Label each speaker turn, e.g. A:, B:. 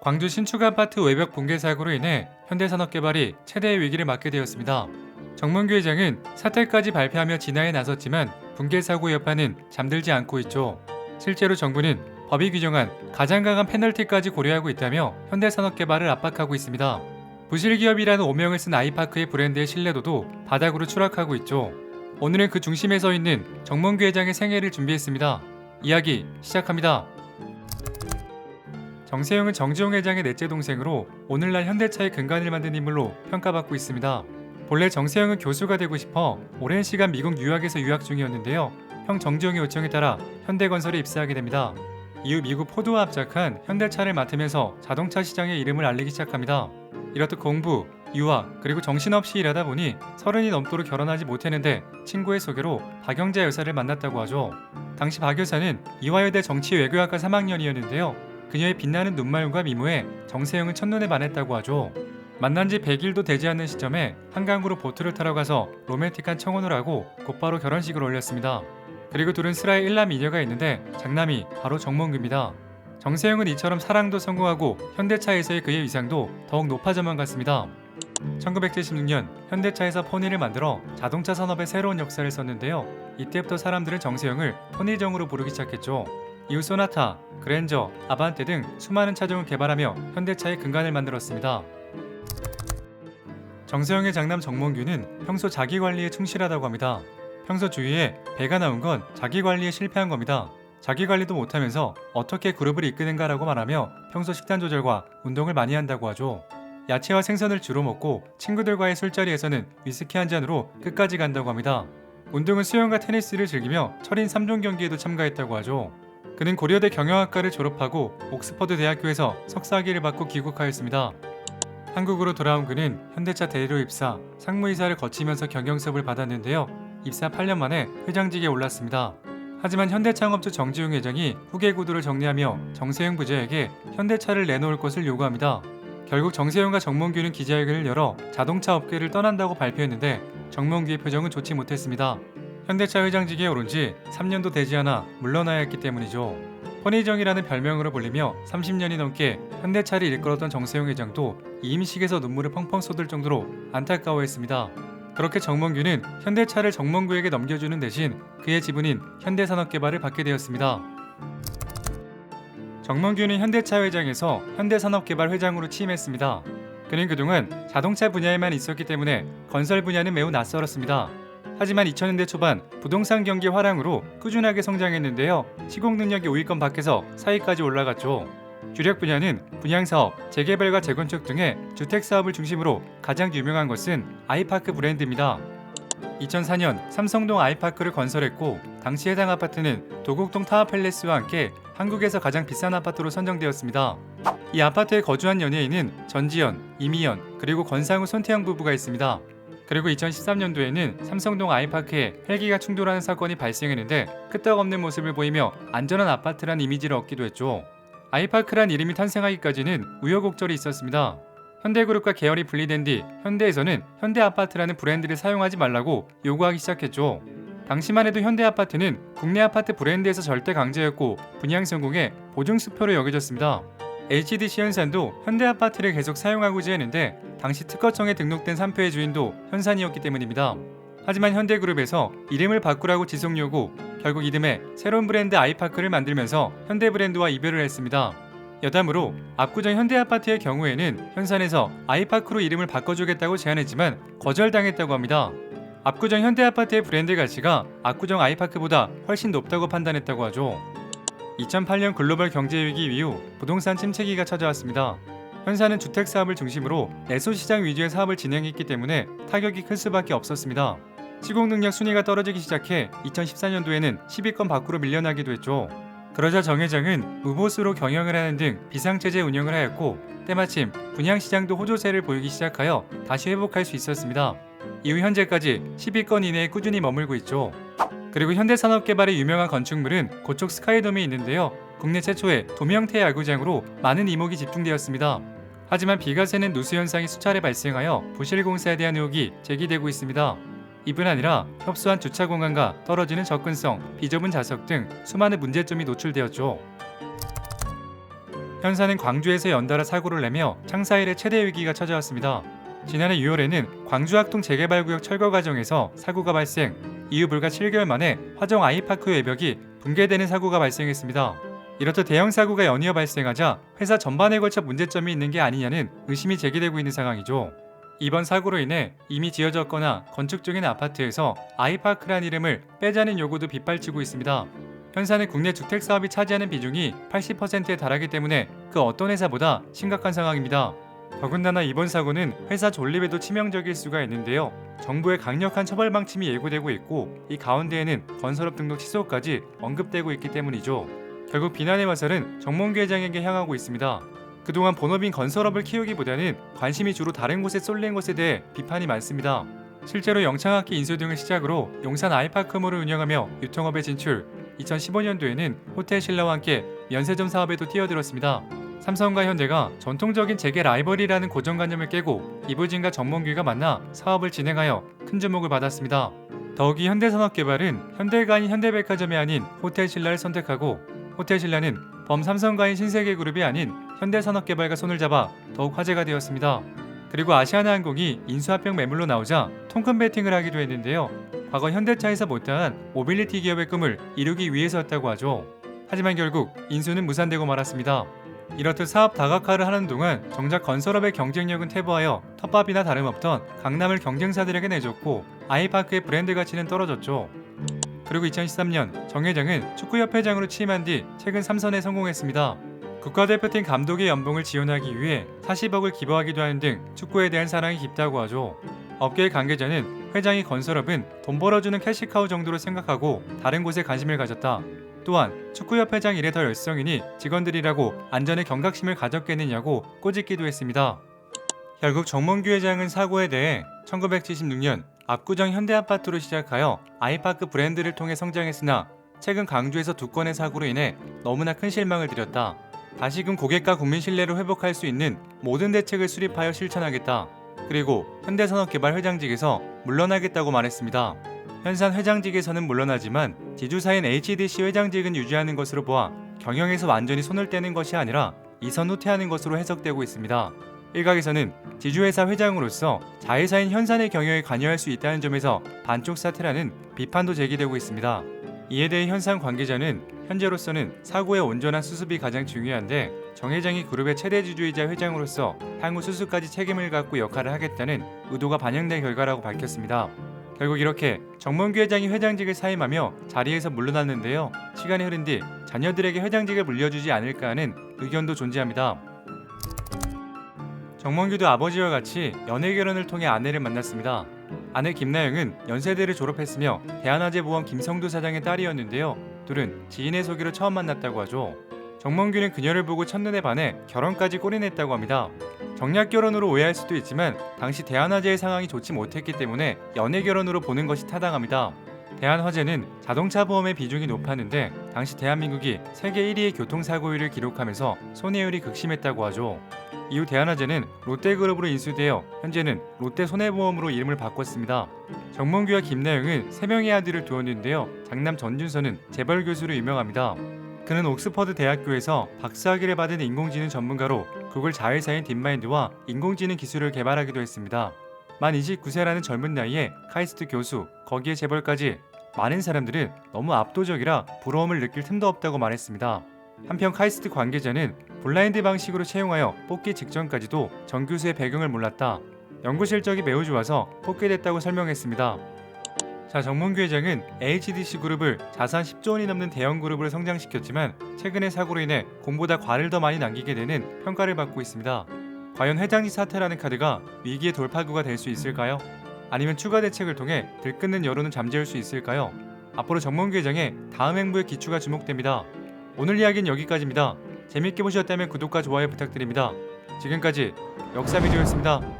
A: 광주 신축 아파트 외벽 붕괴 사고로 인해 현대산업개발이 최대의 위기를 맞게 되었습니다. 정문규 회장은 사퇴까지 발표하며 진화에 나섰지만 붕괴 사고 여파는 잠들지 않고 있죠. 실제로 정부는 법이 규정한 가장 강한 페널티까지 고려하고 있다며 현대산업개발을 압박하고 있습니다. 부실기업이라는 오명을 쓴 아이파크의 브랜드의 신뢰도도 바닥으로 추락하고 있죠. 오늘은 그 중심에 서 있는 정문규 회장의 생애를 준비했습니다. 이야기 시작합니다. 정세영은 정지용 회장의 넷째 동생으로 오늘날 현대차의 근간을 만든 인물로 평가받고 있습니다. 본래 정세영은 교수가 되고 싶어 오랜 시간 미국 뉴욕에서 유학 중이었는데요. 형 정지용의 요청에 따라 현대건설에 입사하게 됩니다. 이후 미국 포드와 합작한 현대차를 맡으면서 자동차 시장의 이름을 알리기 시작합니다. 이렇듯 공부, 유학, 그리고 정신없이 일하다 보니 서른이 넘도록 결혼하지 못했는데 친구의 소개로 박영자 여사를 만났다고 하죠. 당시 박 여사는 이화여대 정치외교학과 3학년이었는데요. 그녀의 빛나는 눈말과 미모에 정세영은 첫눈에 반했다고 하죠. 만난 지 100일도 되지 않는 시점에 한강으로 보트를 타러 가서 로맨틱한 청혼을 하고 곧바로 결혼식을 올렸습니다. 그리고 둘은 슬하에 일남 이녀가 있는데 장남이 바로 정몽규입니다. 정세영은 이처럼 사랑도 성공하고 현대차에서의 그의 위상도 더욱 높아져만 갔습니다. 1976년 현대차에서 포니를 만들어 자동차 산업의 새로운 역사를 썼는데요. 이때부터 사람들은 정세영을 포니정으로 부르기 시작했죠. 이후 소나타, 그랜저, 아반떼 등 수많은 차종을 개발하며 현대차의 근간을 만들었습니다. 정세영의 장남 정몽규는 평소 자기 관리에 충실하다고 합니다. 평소 주위에 배가 나온 건 자기 관리에 실패한 겁니다. 자기 관리도 못하면서 어떻게 그룹을 이끄는가라고 말하며 평소 식단 조절과 운동을 많이 한다고 하죠. 야채와 생선을 주로 먹고 친구들과의 술자리에서는 위스키 한 잔으로 끝까지 간다고 합니다. 운동은 수영과 테니스를 즐기며 철인 3종 경기에도 참가했다고 하죠. 그는 고려대 경영학과를 졸업하고 옥스퍼드 대학교에서 석사학위를 받고 귀국하였습니다. 한국으로 돌아온 그는 현대차 대리로 입사, 상무이사를 거치면서 경영 수업을 받았는데요. 입사 8년 만에 회장직에 올랐습니다. 하지만 현대창업주 정지용 회장이 후계 구도를 정리하며 정세영 부자에게 현대차를 내놓을 것을 요구합니다. 결국 정세영과 정몽규는 기자회견을 열어 자동차 업계를 떠난다고 발표했는데 정몽규의 표정은 좋지 못했습니다. 현대차 회장직에 오른 지 3년도 되지 않아 물러나야 했기 때문이죠. 허니정이라는 별명으로 불리며 30년이 넘게 현대차를 일끌었던 정세용 회장도 이임식에서 눈물을 펑펑 쏟을 정도로 안타까워했습니다. 그렇게 정몽규는 현대차를 정몽규에게 넘겨주는 대신 그의 지분인 현대산업개발을 받게 되었습니다. 정몽규는 현대차 회장에서 현대산업개발 회장으로 취임했습니다. 그는 그동안 자동차 분야에만 있었기 때문에 건설 분야는 매우 낯설었습니다. 하지만 2000년대 초반 부동산 경기 화랑으로 꾸준하게 성장했는데요. 시공 능력이 5위권 밖에서 4위까지 올라갔죠. 주력 분야는 분양사업, 재개발과 재건축 등의 주택 사업을 중심으로 가장 유명한 것은 아이파크 브랜드입니다. 2004년 삼성동 아이파크를 건설했고 당시 해당 아파트는 도곡동 타워팰리스와 함께 한국에서 가장 비싼 아파트로 선정되었습니다. 이 아파트에 거주한 연예인은 전지현, 이미연 그리고 권상우 손태영 부부가 있습니다. 그리고 2013년도에는 삼성동 아이파크에 헬기가 충돌하는 사건이 발생했는데 끄떡없는 모습을 보이며 안전한 아파트란 이미지를 얻기도 했죠. 아이파크란 이름이 탄생하기까지는 우여곡절이 있었습니다. 현대그룹과 계열이 분리된 뒤 현대에서는 현대아파트라는 브랜드를 사용하지 말라고 요구하기 시작했죠. 당시만 해도 현대아파트는 국내 아파트 브랜드에서 절대 강자였고 분양 성공의 보증수표로 여겨졌습니다. HDC 현산도 현대아파트를 계속 사용하고자 했는데 당시 특허청에 등록된 산표의 주인도 현산이었기 때문입니다. 하지만 현대그룹에서 이름을 바꾸라고 지속 요구, 결국 이듬해 새로운 브랜드 아이파크를 만들면서 현대 브랜드와 이별을 했습니다. 여담으로 압구정 현대아파트의 경우에는 현산에서 아이파크로 이름을 바꿔주겠다고 제안했지만 거절당했다고 합니다. 압구정 현대아파트의 브랜드 가치가 압구정 아이파크보다 훨씬 높다고 판단했다고 하죠. 2008년 글로벌 경제 위기 이후 부동산 침체기가 찾아왔습니다. 현사는 주택 사업을 중심으로 내수 시장 위주의 사업을 진행했기 때문에 타격이 클 수밖에 없었습니다. 시공 능력 순위가 떨어지기 시작해 2014년도에는 10위권 밖으로 밀려나기도 했죠. 그러자 정 회장은 무보수로 경영을 하는 등 비상체제 운영을 하였고 때마침 분양시장도 호조세를 보이기 시작하여 다시 회복할 수 있었습니다. 이후 현재까지 10위권 이내에 꾸준히 머물고 있죠. 그리고 현대 산업 개발의 유명한 건축물은 고척 스카이돔이 있는데요. 국내 최초의 도미 형태의 야구장으로 많은 이목이 집중되었습니다. 하지만 비가 새는 누수 현상이 수차례 발생하여 부실 공사에 대한 의혹이 제기되고 있습니다. 이뿐 아니라 협소한 주차 공간과 떨어지는 접근성, 비좁은 좌석 등 수많은 문제점이 노출되었죠. 현사는 광주에서 연달아 사고를 내며 창사 일의 최대 위기가 찾아왔습니다. 지난해 6월에는 광주 학동 재개발구역 철거 과정에서 사고가 발생, 이후 불과 7개월 만에 화정 아이파크 외벽이 붕괴되는 사고가 발생했습니다. 이렇듯 대형 사고가 연이어 발생하자 회사 전반에 걸쳐 문제점이 있는 게 아니냐는 의심이 제기되고 있는 상황이죠. 이번 사고로 인해 이미 지어졌거나 건축 중인 아파트에서 아이파크란 이름을 빼자는 요구도 빗발치고 있습니다. 현사는 국내 주택 사업이 차지하는 비중이 80%에 달하기 때문에 그 어떤 회사보다 심각한 상황입니다. 더군다나 이번 사고는 회사 존립에도 치명적일 수가 있는데요. 정부의 강력한 처벌 방침이 예고되고 있고 이 가운데에는 건설업 등록 취소까지 언급되고 있기 때문이죠. 결국 비난의 화살은 정몽규 회장에게 향하고 있습니다. 그동안 본업인 건설업을 키우기보다는 관심이 주로 다른 곳에 쏠린 것에 대해 비판이 많습니다. 실제로 영창학기 인수 등을 시작으로 용산 아이파크몰을 운영하며 유통업에 진출, 2015년도에는 호텔 신라와 함께 면세점 사업에도 뛰어들었습니다. 삼성과 현대가 전통적인 재계 라이벌이라는 고정관념을 깨고 이부진과 정몽규가 만나 사업을 진행하여 큰 주목을 받았습니다. 더욱이 현대산업개발은 현대가 아닌 현대백화점이 아닌 호텔 신라를 선택하고 호텔 신라는 범 삼성가인 신세계그룹이 아닌 현대산업개발과 손을 잡아 더욱 화제가 되었습니다. 그리고 아시아나항공이 인수합병 매물로 나오자 통큰 베팅을 하기도 했는데요. 과거 현대차에서 못다한 모빌리티 기업의 꿈을 이루기 위해서였다고 하죠. 하지만 결국 인수는 무산되고 말았습니다. 이렇듯 사업 다각화를 하는 동안 정작 건설업의 경쟁력은 퇴보하여 텃밥이나 다름없던 강남을 경쟁사들에게 내줬고 아이파크의 브랜드 가치는 떨어졌죠. 그리고 2013년 정 회장은 축구협회장으로 취임한 뒤 최근 3선에 성공했습니다. 국가대표팀 감독의 연봉을 지원하기 위해 40억을 기부하기도 하는 등 축구에 대한 사랑이 깊다고 하죠. 업계의 관계자는 회장이 건설업은 돈 벌어주는 캐시카우 정도로 생각하고 다른 곳에 관심을 가졌다. 또한 축구협회장 일에 더 열성이니 직원들이라고 안전에 경각심을 가졌겠느냐고 꼬집기도 했습니다. 결국 정몽규 회장은 사고에 대해 1976년 압구정 현대아파트로 시작하여 아이파크 브랜드를 통해 성장했으나 최근 강주에서 두 건의 사고로 인해 너무나 큰 실망을 드렸다. 다시금 고객과 국민 신뢰를 회복할 수 있는 모든 대책을 수립하여 실천하겠다. 그리고 현대산업개발 회장직에서 물러나겠다고 말했습니다. 현산 회장직에서는 물러나지만 지주사인 HDC 회장직은 유지하는 것으로 보아 경영에서 완전히 손을 떼는 것이 아니라 이선 후퇴하는 것으로 해석되고 있습니다. 일각에서는 지주회사 회장으로서 자회사인 현산의 경영에 관여할 수 있다는 점에서 반쪽 사태라는 비판도 제기되고 있습니다. 이에 대해 현상 관계자는 현재로서는 사고의 온전한 수습이 가장 중요한데 정 회장이 그룹의 최대 주주이자 회장으로서 향후 수습까지 책임을 갖고 역할을 하겠다는 의도가 반영된 결과라고 밝혔습니다. 결국 이렇게 정몽규 회장이 회장직을 사임하며 자리에서 물러났는데요. 시간이 흐른 뒤 자녀들에게 회장직을 물려주지 않을까 하는 의견도 존재합니다. 정몽규도 아버지와 같이 연애 결혼을 통해 아내를 만났습니다. 아내 김나영은 연세대를 졸업했으며 대한화재보험 김성두 사장의 딸이었는데요. 둘은 지인의 소개로 처음 만났다고 하죠. 정몽규는 그녀를 보고 첫눈에 반해 결혼까지 꼬리냈다고 합니다. 정략 결혼으로 오해할 수도 있지만 당시 대한화재의 상황이 좋지 못했기 때문에 연애 결혼으로 보는 것이 타당합니다. 대한화재는 자동차 보험의 비중이 높았는데 당시 대한민국이 세계 1위의 교통사고율을 기록하면서 손해율이 극심했다고 하죠. 이후 대한화재는 롯데그룹으로 인수되어 현재는 롯데손해보험으로 이름을 바꿨습니다. 정몽규와 김나영은 3명의 아들을 두었는데요. 장남 전준서는 재벌 교수로 유명합니다. 그는 옥스퍼드 대학교에서 박사학위를 받은 인공지능 전문가로 구글 자회사인 딥마인드와 인공지능 기술을 개발하기도 했습니다. 만 29세라는 젊은 나이에 카이스트 교수, 거기에 재벌까지 많은 사람들은 너무 압도적이라 부러움을 느낄 틈도 없다고 말했습니다. 한편 카이스트 관계자는 블라인드 방식으로 채용하여 뽑기 직전까지도 정 교수의 배경을 몰랐다. 연구 실적이 매우 좋아서 뽑게 됐다고 설명했습니다. 자, 정몽규 회장은 HDC 그룹을 자산 10조 원이 넘는 대형 그룹으로 성장시켰지만 최근의 사고로 인해 공보다 과를 더 많이 남기게 되는 평가를 받고 있습니다. 과연 회장직 사퇴라는 카드가 위기의 돌파구가 될 수 있을까요? 아니면 추가 대책을 통해 들끓는 여론을 잠재울 수 있을까요? 앞으로 정몽규 회장의 다음 행보의 기추가 주목됩니다. 오늘 이야기는 여기까지입니다. 재밌게 보셨다면 구독과 좋아요 부탁드립니다. 지금까지 역사 비디오였습니다.